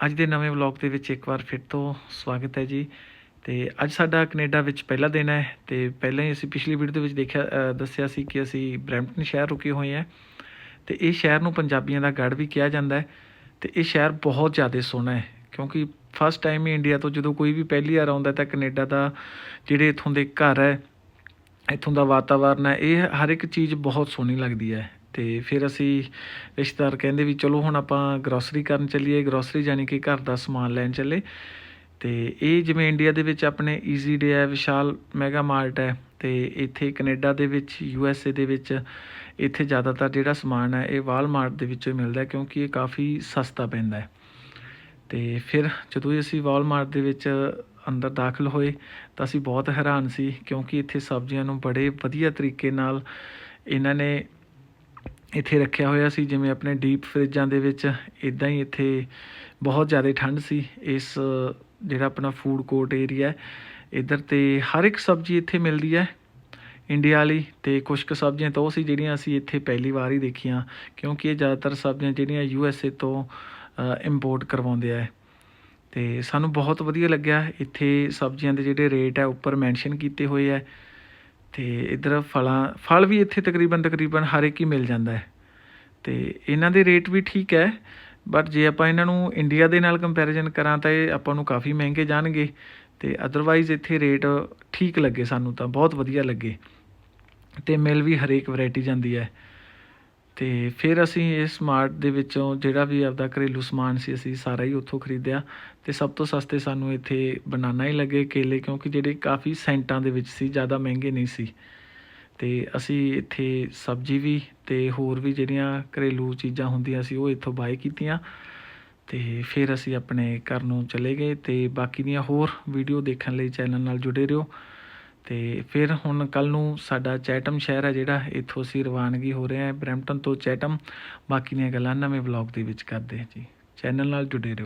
ਅੱਜ ਦੇ ਨਵੇਂ ਵਲੌਗ ਦੇ ਵਿੱਚ ਇੱਕ ਵਾਰ ਫਿਰ ਤੋਂ ਸਵਾਗਤ ਹੈ ਜੀ। ਤੇ ਅੱਜ ਸਾਡਾ ਕੈਨੇਡਾ ਵਿੱਚ ਪਹਿਲਾ ਦਿਨ ਹੈ ਤੇ ਪਹਿਲਾਂ ਹੀ ਅਸੀਂ ਪਿਛਲੀ ਵੀਡੀਓ ਦੇ ਵਿੱਚ ਦੇਖਿਆ ਦੱਸਿਆ ਸੀ ਕਿ ਅਸੀਂ ਬਰੈਂਪਟਨ ਸ਼ਹਿਰ ਰੁਕੇ ਹੋਏ ਹਾਂ। ਤੇ ਇਹ ਸ਼ਹਿਰ ਨੂੰ ਪੰਜਾਬੀਆਂ ਦਾ ਗੜ ਵੀ ਕਿਹਾ ਜਾਂਦਾ ਹੈ। ਤੇ ਇਹ ਸ਼ਹਿਰ ਬਹੁਤ ਜ਼ਿਆਦਾ ਸੋਹਣਾ ਹੈ, ਕਿਉਂਕਿ ਫਸਟ ਟਾਈਮ ਹੀ ਇੰਡੀਆ ਤੋਂ ਜਦੋਂ ਕੋਈ ਵੀ ਪਹਿਲੀ ਵਾਰ ਆਉਂਦਾ ਤਾਂ ਕੈਨੇਡਾ ਦਾ ਜਿਹੜੇ ਇੱਥੋਂ ਦੇ ਘਰ ਹੈ, ਇੱਥੋਂ ਦਾ ਵਾਤਾਵਰਨ ਹੈ, ਇਹ ਹਰ ਇੱਕ ਚੀਜ਼ ਬਹੁਤ ਸੋਹਣੀ ਲੱਗਦੀ ਹੈ। ਤੇ ਫਿਰ ਅਸੀਂ ਰਿਸ਼ਤੇਦਾਰ ਕਹਿੰਦੇ ਵੀ ਚਲੋ ਹੁਣ ਆਪਾਂ ਗਰੋਸਰੀ ਕਰਨ ਚੱਲੀਏ ਗਰੋਸਰੀ ਜਾਨੀ ਕਿ ਘਰ ਦਾ ਸਮਾਨ ਲੈਣ ਚੱਲੇ। ਤੇ ਇਹ ਜਿਵੇਂ ਇੰਡੀਆ ਦੇ ਵਿੱਚ ਆਪਣੇ ਈਜ਼ੀ ਡੇ ਹੈ, ਵਿਸ਼ਾਲ ਮੈਗਾ ਮਾਰਟ ਹੈ ਤੇ ਇੱਥੇ ਕੈਨੇਡਾ ਦੇ ਵਿੱਚ ਯੂ ਐਸ ਏ ਦੇ ਵਿੱਚ ਇੱਥੇ ਜ਼ਿਆਦਾਤਰ ਜਿਹੜਾ ਸਮਾਨ ਹੈ, ਇਹ ਵਾਲਮਾਰਟ ਦੇ ਵਿੱਚੋਂ ਮਿਲਦਾ ਕਿਉਂਕਿ ਇਹ ਕਾਫੀ ਸਸਤਾ ਪੈਂਦਾ ਹੈ। ਤੇ ਫਿਰ ਜਦੋਂ ਹੀ ਅਸੀਂ ਵਾਲਮਾਰਟ ਦੇ ਵਿੱਚ ਅੰਦਰ ਦਾਖਲ ਹੋਏ ਤਾਂ ਅਸੀਂ ਬਹੁਤ ਹੈਰਾਨ ਸੀ ਕਿਉਂਕਿ ਇੱਥੇ ਸਬਜ਼ੀਆਂ ਨੂੰ ਬੜੇ ਵਧੀਆ ਤਰੀਕੇ ਨਾਲ ਇਹਨਾਂ ਨੇ ਇੱਥੇ ਰੱਖਿਆ ਹੋਇਆ ਸੀ, ਜਿਵੇਂ ਆਪਣੇ ਡੀਪ ਫਰਿੱਜਾਂ ਦੇ ਵਿੱਚ ਇਦਾਂ ਹੀ ਇੱਥੇ ਬਹੁਤ ਜ਼ਿਆਦਾ ਠੰਡ ਸੀ। ਇਸ ਜਿਹੜਾ ਆਪਣਾ ਫੂਡ ਕੋਰਟ ਏਰੀਆ ਇੱਧਰ ਤੇ ਹਰ ਇੱਕ ਸਬਜ਼ੀ ਇੱਥੇ ਮਿਲਦੀ ਹੈ ਇੰਡੀਆ ਵਾਲੀ ਤੇ ਕੁਝ ਕੁ ਸਬਜ਼ੀਆਂ ਤਾਂ ਉਹ ਸੀ ਜਿਹੜੀਆਂ ਅਸੀਂ ਇੱਥੇ ਪਹਿਲੀ ਵਾਰ ਹੀ ਦੇਖੀਆਂ, ਕਿਉਂਕਿ ਇਹ ਜ਼ਿਆਦਾਤਰ ਸਬਜ਼ੀਆਂ ਜਿਹੜੀਆਂ ਯੂ ਐਸ ਏ ਤੋਂ ਇੰਪੋਰਟ ਕਰਵਾਉਂਦੇ ਆ। ਤੇ ਸਾਨੂੰ ਬਹੁਤ ਵਧੀਆ ਲੱਗਿਆ, ਇੱਥੇ ਸਬਜ਼ੀਆਂ ਦੇ ਜਿਹੜੇ ਰੇਟ ਹੈ, ਉੱਪਰ ਮੈਂਸ਼ਨ ਕੀਤੇ ਹੋਏ ਹੈ। ਤੇ ਇਧਰ ਫਲਾਂ, ਫਲ ਵੀ ਇੱਥੇ ਤਕਰੀਬਨ ਤਕਰੀਬਨ ਹਰ ਇੱਕ ਹੀ ਮਿਲ ਜਾਂਦਾ ਹੈ। ਤੇ ਇਹਨਾਂ ਦੇ ਰੇਟ ਵੀ ਠੀਕ ਹੈ ਬਟ ਜੇ ਆਪਾਂ ਇਹਨਾਂ ਨੂੰ ਇੰਡੀਆ ਦੇ ਨਾਲ ਕੰਪੈਰੀਜ਼ਨ ਕਰਾਂ ਤਾਂ ਇਹ ਆਪਾਂ ਨੂੰ ਕਾਫੀ ਮਹਿੰਗੇ ਜਾਣਗੇ ਤੇ ਅਦਰਵਾਈਜ਼ ਇੱਥੇ ਰੇਟ ਠੀਕ ਲੱਗੇ ਸਾਨੂੰ ਤਾਂ, ਬਹੁਤ ਵਧੀਆ ਲੱਗੇ। ਤੇ ਮਿਲ ਵੀ ਹਰੇਕ ਵੈਰਾਈਟੀ ਜਾਂਦੀ ਹੈ। ਤੇ ਫਿਰ ਅਸੀਂ ਇਸ ਮਾਰਟ ਦੇ ਵਿੱਚੋਂ ਜਿਹੜਾ ਵੀ ਆਪਦਾ ਘਰੇਲੂ ਸਮਾਨ ਸੀ ਅਸੀਂ ਸਾਰਾ ਹੀ ਉੱਥੋਂ ਖਰੀਦਿਆ ਤੇ ਸਭ ਤੋਂ ਸਸਤੇ ਸਾਨੂੰ ਇੱਥੇ ਬਨਾਨਾ ਹੀ ਲੱਗੇ ਕੇਲੇ ਕਿਉਂਕਿ ਜਿਹੜੇ ਕਾਫੀ ਸੈਂਟਾਂ ਦੇ ਵਿੱਚ ਸੀ, ਜ਼ਿਆਦਾ ਮਹਿੰਗੇ ਨਹੀਂ ਸੀ। ਤੇ ਅਸੀਂ ਇੱਥੇ ਸਬਜ਼ੀ ਵੀ ਤੇ ਹੋਰ ਵੀ ਜਿਹੜੀਆਂ ਘਰੇਲੂ ਚੀਜ਼ਾਂ ਹੁੰਦੀਆਂ ਸੀ ਉਹ ਇੱਥੋਂ ਬਾਏ ਕੀਤੀਆਂ ਤੇ ਫਿਰ ਅਸੀਂ ਆਪਣੇ ਘਰ ਨੂੰ ਚਲੇ ਗਏ ਤੇ ਬਾਕੀ ਦੀਆਂ ਹੋਰ ਵੀਡੀਓ ਦੇਖਣ ਲਈ ਚੈਨਲ ਨਾਲ ਜੁੜੇ ਰਹੋ। ਤੇ ਫਿਰ ਹੁਣ ਕੱਲ ਨੂੰ ਸਾਡਾ ਚੈਟਮ ਸ਼ਹਿਰ ਹੈ ਜਿਹੜਾ, ਇੱਥੋਂ ਅਸੀਂ ਰਵਾਨਗੀ ਹੋ ਰਹੇ ਹਾਂ ਬਰੈਂਪਟਨ ਤੋਂ ਚੈਟਮ। ਬਾਕੀ ਦੀਆਂ ਗੱਲਾਂ ਨਵੇਂ ਵਲੌਗ ਦੇ ਵਿੱਚ ਕਰਦੇ ਹਾਂ ਜੀ। ਚੈਨਲ ਨਾਲ ਜੁੜੇ ਰਹੋ।